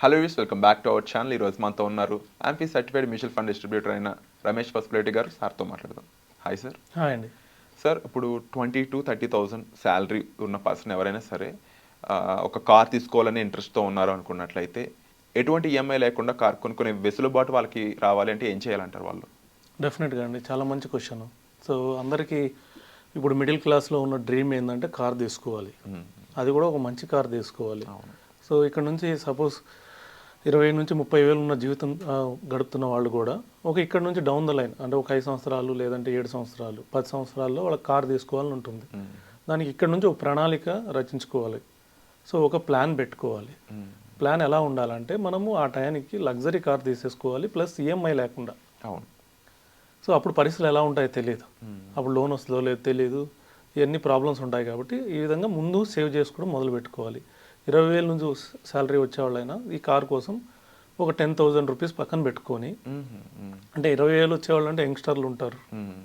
Hello use welcome back to our channel ఈరోజు మనతో ఉన్నారు AMFI certified mutual fund distributor అయిన రమేష్ పసుపులేటి గారు. సార్తో మాట్లాడదాం. హాయ్ సార్ హాయ్ అండి. సార్ ఇప్పుడు twenty to thirty thousand salary ఉన్న పర్సన్ ఎవరైనా సరే ఒక కార్ తీసుకోవాలని ఇంట్రెస్ట్తో ఉన్నారు అనుకున్నట్లయితే ఎటువంటి ఈఎంఐ లేకుండా కార్ కొనుక్కునే వెసులుబాటు వాళ్ళకి రావాలి అంటే ఏం చేయాలంటారు వాళ్ళు? డెఫినెట్గా అండి. చాలా మంచి క్వశ్చన్ సో అందరికీ ఇప్పుడు మిడిల్ క్లాస్లో ఉన్న డ్రీమ్ ఏంటంటే కార్ తీసుకోవాలి. అది కూడా ఒక మంచి కార్ తీసుకోవాలి. సో ఇక్కడ నుంచి సపోజ్ ఇరవై నుంచి ముప్పై వేలు ఉన్న జీవితం గడుపుతున్న వాళ్ళు కూడా ఒక ఇక్కడ నుంచి డౌన్ ద లైన్ అంటే ఒక ఐదు సంవత్సరాలు లేదంటే ఏడు సంవత్సరాలు పది సంవత్సరాల్లో వాళ్ళకి కార్ తీసుకోవాలని ఉంటుంది. దానికి ఇక్కడ నుంచి ఒక ప్రణాళిక రచించుకోవాలి. సో ఒక ప్లాన్ పెట్టుకోవాలి. ప్లాన్ ఎలా ఉండాలంటే మనము ఆ టయానికి లగ్జరీ కార్ తీసేసుకోవాలి ప్లస్ ఈఎంఐ లేకుండా. అవును. సో అప్పుడు పరిస్థితులు ఎలా ఉంటాయో తెలియదు. అప్పుడు లోన్ వస్తుందో లేదో తెలియదు ఇవన్నీ ప్రాబ్లమ్స్ ఉంటాయి కాబట్టి ఈ విధంగా ముందు సేవ్ చేసుకోవడం మొదలు పెట్టుకోవాలి ఇరవై వేల నుంచి శాలరీ వచ్చేవాళ్ళైనా ఈ కార్ కోసం ఒక టెన్ థౌజండ్ రూపీస్ పక్కన పెట్టుకొని. అంటే ఇరవై వేలు వచ్చేవాళ్ళు అంటే యంగ్స్టర్లు ఉంటారు.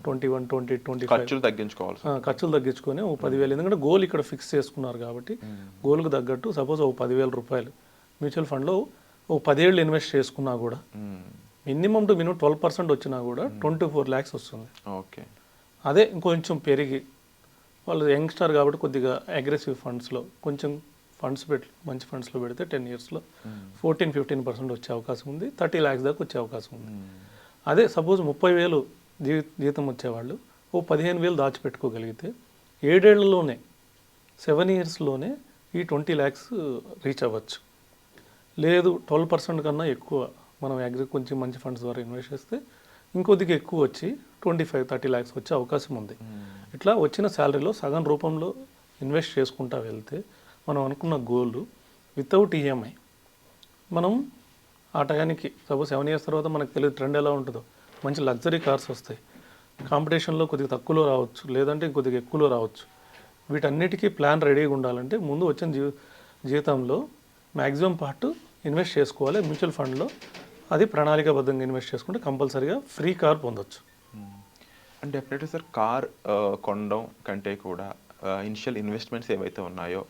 ట్వంటీ వన్ ట్వంటీ ట్వంటీ ఖర్చులు తగ్గించుకోవాలి ఖర్చులు తగ్గించుకొని ఒక పదివేలు ఎందుకంటే గోల్ ఇక్కడ ఫిక్స్ చేసుకున్నారు కాబట్టి గోల్కి తగ్గట్టు సపోజ్ ఒక పదివేల రూపాయలు మ్యూచువల్ ఫండ్లో ఒక పదేళ్ళు ఇన్వెస్ట్ చేసుకున్నా కూడా. Minimum to minimum twelve percent వచ్చినా కూడా ట్వంటీ ఫోర్ ల్యాక్స్ వస్తుంది. ఓకే. అదే ఇంకొంచెం పెరిగి వాళ్ళు యంగ్స్టర్ కాబట్టి కొద్దిగా అగ్రెసివ్ ఫండ్స్లో కొంచెం ఫండ్స్ పెట్టి మంచి ఫండ్స్లో పెడితే టెన్ ఇయర్స్లో ఫోర్టీన్ ఫిఫ్టీన్ పర్సెంట్ వచ్చే అవకాశం ఉంది థర్టీ ల్యాక్స్ దాకా వచ్చే అవకాశం ఉంది. మ్మ్. అదే సపోజ్ ముప్పై వేలు జీ జీతం వచ్చేవాళ్ళు ఓ పదిహేను వేలు దాచిపెట్టుకోగలిగితే ఏడేళ్ళలోనే సెవెన్ ఇయర్స్లోనే ఈ ట్వంటీ ల్యాక్స్ రీచ్ అవ్వచ్చు. లేదు ట్వెల్వ్ పర్సెంట్ కన్నా ఎక్కువ మనం అగ్రి కొంచెం మంచి ఫండ్స్ ద్వారా ఇన్వెస్ట్ చేస్తే ఇంకొద్దిగా ఎక్కువ వచ్చి ట్వంటీ ఫైవ్ థర్టీ ల్యాక్స్ వచ్చే అవకాశం ఉంది. మ్మ్. ఇట్లా వచ్చిన శాలరీలో సగం రూపంలో ఇన్వెస్ట్ చేసుకుంటా వెళ్తే మనం అనుకున్న గోల్ వితౌట్ ఈఎంఐ మనం ఆ టయానికి సపోజ్ సెవెన్ ఇయర్స్ తర్వాత మనకు తెలియదు ట్రెండ్ ఎలా ఉంటుందో. మంచి లగ్జరీ కార్స్ వస్తాయి. కాంపిటీషన్లో కొద్దిగా తక్కువలో రావచ్చు లేదంటే కొద్దిగా ఎక్కువలో రావచ్చు. వీటన్నిటికీ ప్లాన్ రెడీగా ఉండాలంటే ముందు వచ్చిన జీ జీతంలో మ్యాక్సిమం పార్ట్ ఇన్వెస్ట్ చేసుకోవాలి మ్యూచువల్ ఫండ్లో అది ప్రణాళికాబద్ధంగా ఇన్వెస్ట్ చేసుకుంటే కంపల్సరీగా ఫ్రీ కార్ పొందొచ్చు. అండ్ డెఫినెట్లీ సార్ కార్ కొనడం కంటే కూడా ఇనిషియల్ ఇన్వెస్ట్మెంట్స్ ఏవైతే ఉన్నాయో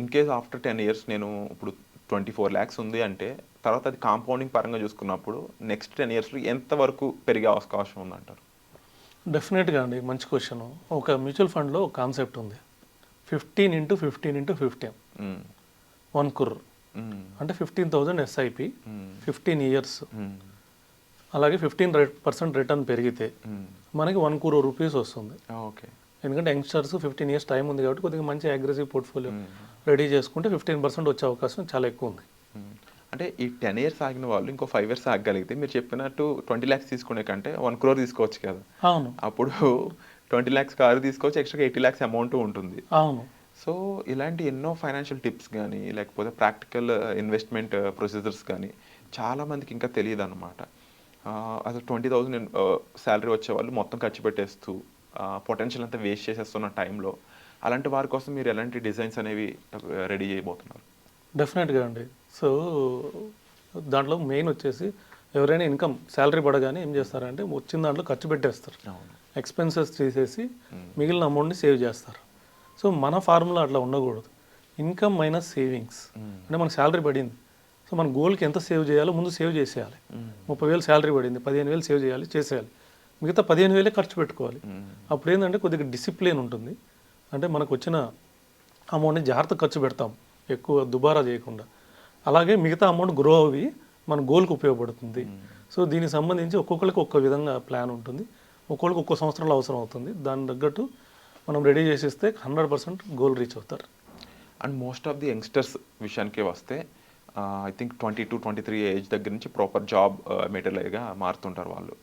in case after ten years నేను ఇప్పుడు ట్వంటీ ఫోర్ ల్యాక్స్ ఉంది అంటే తర్వాత అది కాంపౌండింగ్ పరంగా చూసుకున్నప్పుడు నెక్స్ట్ టెన్ ఇయర్స్లో ఎంతవరకు పెరిగే అవకాశం ఉందంటారు? డెఫినెట్గా అండి మంచి క్వశ్చన్ ఒక మ్యూచువల్ ఫండ్లో ఒక కాన్సెప్ట్ ఉంది. Fifteen into fifteen into fifteen. One crore. అంటే fifteen thousand SIP. Fifteen years. అలాగే ఫిఫ్టీన్ పర్సెంట్ రిటర్న్ పెరిగితే మ్మ్. మనకి వన్ క్రో రూపీస్ వస్తుంది ఓకే ఎందుకంటే యంగ్స్టర్స్ ఫిఫ్టీన్ ఇయర్స్ టైం ఉంది కాబట్టి కొద్దిగా మంచి అగ్రెసివ్ పోర్ట్ఫోలియో. రెడీ చేసుకుంటే ఫిఫ్టీన్ పర్సెంట్ వచ్చే అవకాశం చాలా ఎక్కువ ఉంది మ్మ్. అంటే ఈ టెన్ ఇయర్స్ ఆగిన వాళ్ళు ఇంకో ఫైవ్ ఇయర్స్ ఆగగలిగితే మీరు చెప్పినట్టు ట్వంటీ ల్యాక్స్ తీసుకునే కంటే వన్ క్రోర్ తీసుకోవచ్చు కదా అవును అప్పుడు ట్వంటీ ల్యాక్స్ కారు తీసుకోవచ్చు ఎక్స్ట్రా ఎయిటీ ల్యాక్స్ అమౌంట్ ఉంటుంది అవును సో ఇలాంటి ఎన్నో ఫైనాన్షియల్ టిప్స్ కానీ లేకపోతే ప్రాక్టికల్ ఇన్వెస్ట్మెంట్ ప్రొసీజర్స్ కానీ చాలా మందికి ఇంకా తెలియదు అనమాట అసలు ట్వంటీ థౌసండ్ శాలరీ వచ్చే వాళ్ళు మొత్తం ఖర్చు పెట్టేస్తూ పొటెన్షియల్ అంతా వేస్ట్ చేసేస్తున్న టైంలో అలాంటి వారి కోసం మీరు ఎలాంటి డిజైన్స్ అనేవి రెడీ చేయబోతున్నారు? డెఫినెట్గా అండి. సో దాంట్లో మెయిన్ వచ్చేసి ఎవరైనా ఇన్కమ్ శాలరీ పడగానే ఏం చేస్తారంటే వచ్చిన దాంట్లో ఖర్చు పెట్టేస్తారు. ఎక్స్పెన్సెస్ తీసేసి మిగిలిన అమౌంట్ని సేవ్ చేస్తారు. సో మన ఫార్ములా అట్లా ఉండకూడదు. Income minus savings. అంటే మనకు శాలరీ పడింది. సో మన గోల్కి ఎంత సేవ్ చేయాలో ముందు సేవ్ చేసేయాలి. ముప్పై వేలు శాలరీ పడింది పదిహేను వేలు సేవ్ చేయాలి చేసేయాలి. మిగతా పదిహేను వేలే ఖర్చు పెట్టుకోవాలి. అప్పుడు ఏంటంటే కొద్దిగా డిసిప్లిన్ ఉంటుంది. అంటే మనకు వచ్చిన అమౌంట్ని జాగ్రత్త ఖర్చు పెడతాం. ఎక్కువ దుబారా చేయకుండా. అలాగే మిగతా అమౌంట్ గ్రో అవి మన గోల్కి ఉపయోగపడుతుంది. సో దీనికి సంబంధించి ఒక్కొక్కరికి ఒక్క విధంగా ప్లాన్ ఉంటుంది. ఒక్కొక్కరికి ఒక్కో సంవత్సరంలో అవసరం అవుతుంది. దాని తగ్గట్టు మనం రెడీ చేసేస్తే హండ్రెడ్ పర్సెంట్ గోల్ రీచ్ అవుతారు. And most of the youngsters విషయానికి వస్తే I think twenty two twenty three age దగ్గర నుంచి ప్రాపర్ జాబ్ మెటీరియల్గా మారుతుంటారు వాళ్ళు.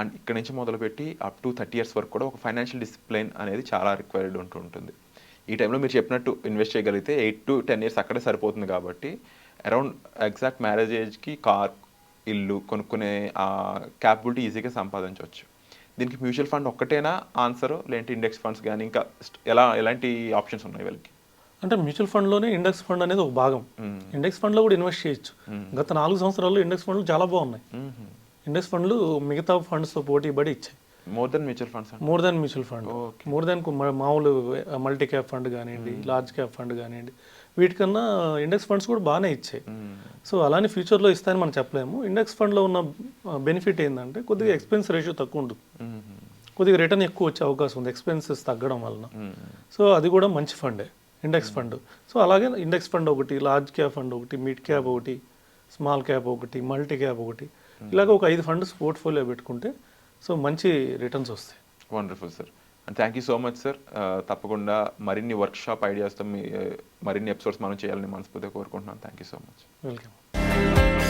అండ్ ఇక్కడ నుంచి మొదలుపెట్టి అప్ టు థర్టీ ఇయర్స్ వరకు కూడా ఒక ఫైనాన్షియల్ డిసిప్లిన్ అనేది చాలా రిక్వైర్డ్ ఉంటుంటుంది ఈ టైంలో మీరు చెప్పినట్టు ఇన్వెస్ట్ చేయగలిగితే ఎయిట్ టు టెన్ ఇయర్స్ అక్కడే సరిపోతుంది కాబట్టి అరౌండ్ ఎగ్జాక్ట్ మ్యారేజ్ ఏజ్కి కార్ ఇల్లు కొనుక్కునే క్యాపబిలిటీ ఈజీగా సంపాదించవచ్చు. దీనికి మ్యూచువల్ ఫండ్ ఒక్కటేనా? ఆన్సర్ లేదంటే ఇండెక్స్ ఫండ్స్ కానీ ఇంకా ఎలా ఎలాంటి ఆప్షన్స్ ఉన్నాయి వీళ్ళకి? అంటే మ్యూచువల్ ఫండ్లోనే ఇండెక్స్ ఫండ్ అనేది ఒక భాగం. ఇండెక్స్ ఫండ్లో కూడా ఇన్వెస్ట్ చేయొచ్చు. గత నాలుగు సంవత్సరాల్లో ఇండెక్స్ ఫండ్లు చాలా బాగున్నాయి. ఇండెక్స్ ఫండ్లు మిగతా ఫండ్స్తో పోటీ పడి ఇచ్చాయి. More than mutual funds more than mutual fund. More than మామూలు మల్టీ క్యాప్ ఫండ్ కానివ్వండి లార్జ్ క్యాప్ ఫండ్ కానివ్వండి వీటికన్నా ఇండెక్స్ ఫండ్స్ కూడా బాగానే ఇచ్చాయి. సో అలానే ఫ్యూచర్లో ఇస్తాయని మనం చెప్పలేము. ఇండెక్స్ ఫండ్లో ఉన్న బెనిఫిట్ ఏంటంటే కొద్దిగా ఎక్స్పెన్స్ రేషియో తక్కువ ఉంటుంది. మ్మ్. కొద్దిగా రిటర్న్ ఎక్కువ వచ్చే అవకాశం ఉంది. ఎక్స్పెన్సెస్ తగ్గడం వలన. సో అది కూడా మంచి ఫండే ఇండెక్స్ ఫండ్ సో అలాగే ఇండెక్స్ ఫండ్ ఒకటి లార్జ్ క్యాప్ ఫండ్ ఒకటి మిడ్ క్యాప్ ఒకటి స్మాల్ క్యాప్ ఒకటి మల్టీ క్యాప్ ఒకటి. ఇలాగ ఒక ఐదు ఫండ్స్ పోర్ట్ఫోలియో పెట్టుకుంటే సో మంచి రిటర్న్స్ వస్తాయి. Wonderful sir and thank you so much sir తప్పకుండా మరిన్ని వర్క్ షాప్ ఐడియాస్తో మీ uh, మరిన్ని ఎపిసోడ్స్ మనం చేయాలని మనస్ఫూర్తిగా కోరుకుంటున్నాను. Thank you so much welcome